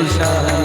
ইশারা